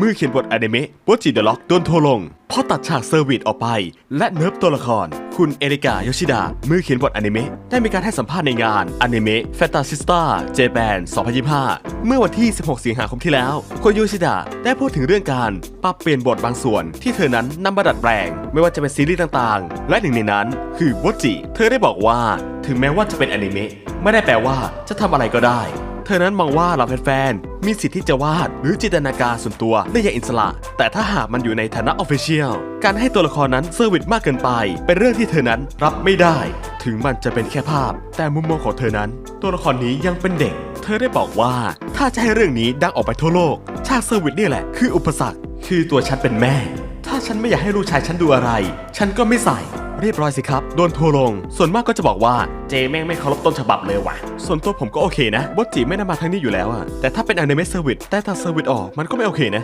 มือเขียนบทอนิเมะโปจิเดล็อกโดนโทรลงเพราะตัดฉากเซอร์วิสออกไป และเนิร์ฟตัวละคร คุณเอริกาโยชิดา มือเขียนบทอนิเมะได้มีการให้สัมภาษณ์ในงานอนิเมะแฟนตาซิสตาเจแปน2025 เมื่อวันที่ 16 สิงหาคมที่แล้ว คุณโยชิดาได้พูดถึงเรื่องการปรับเปลี่ยนบทบางส่วนที่เธอนั้นนำมาดัดแปลง ไม่ว่าจะเป็นซีรีส์ต่างๆ และหนึ่งในนั้น คือโบจิเธอได้บอกว่า ถึงแม้ว่าจะเป็นอนิเมะไม่ได้แปลว่าจะทำอะไรก็ได้ เธอนั้นมองว่าเราแฟนๆ มีสิทธิ์ที่จะวาด หรือจินตนาการส่วนตัวได้อย่างอิสระ แต่ถ้าหากมันอยู่ในฐานะออฟฟิเชียล การให้ตัวละครนั้นเซอร์วิสมากเกินไป เป็นเรื่องที่เธอนั้นรับไม่ได้ ถึงมันจะเป็นแค่ภาพ แต่มุมมองของเธอนั้น ตัวละครนี้ยังเป็นเด็ก เธอได้บอกว่าถ้าจะให้เรื่องนี้ดังออกไปทั่วโลกฉากเซอร์วิสนี่แหละ คืออุปสรรค คือตัวฉันเป็นแม่ ถ้าฉันไม่อยากให้ลูกชายฉันดูอะไร ฉันก็ไม่ใส่ เรียบร้อยสิครับ โดนทัวร์ลง ส่วนมากก็จะบอกว่าเจแม่งไม่เคารพต้นฉบับเลยว่ะ ส่วนตัวผมก็โอเคนะบอสจีไม่ได้มาทางนี้อยู่แล้วอะแต่ถ้าเป็นอนิเมะเซอร์วิสแต่ถ้าเซอร์วิสออกมันก็ไม่โอเคนะ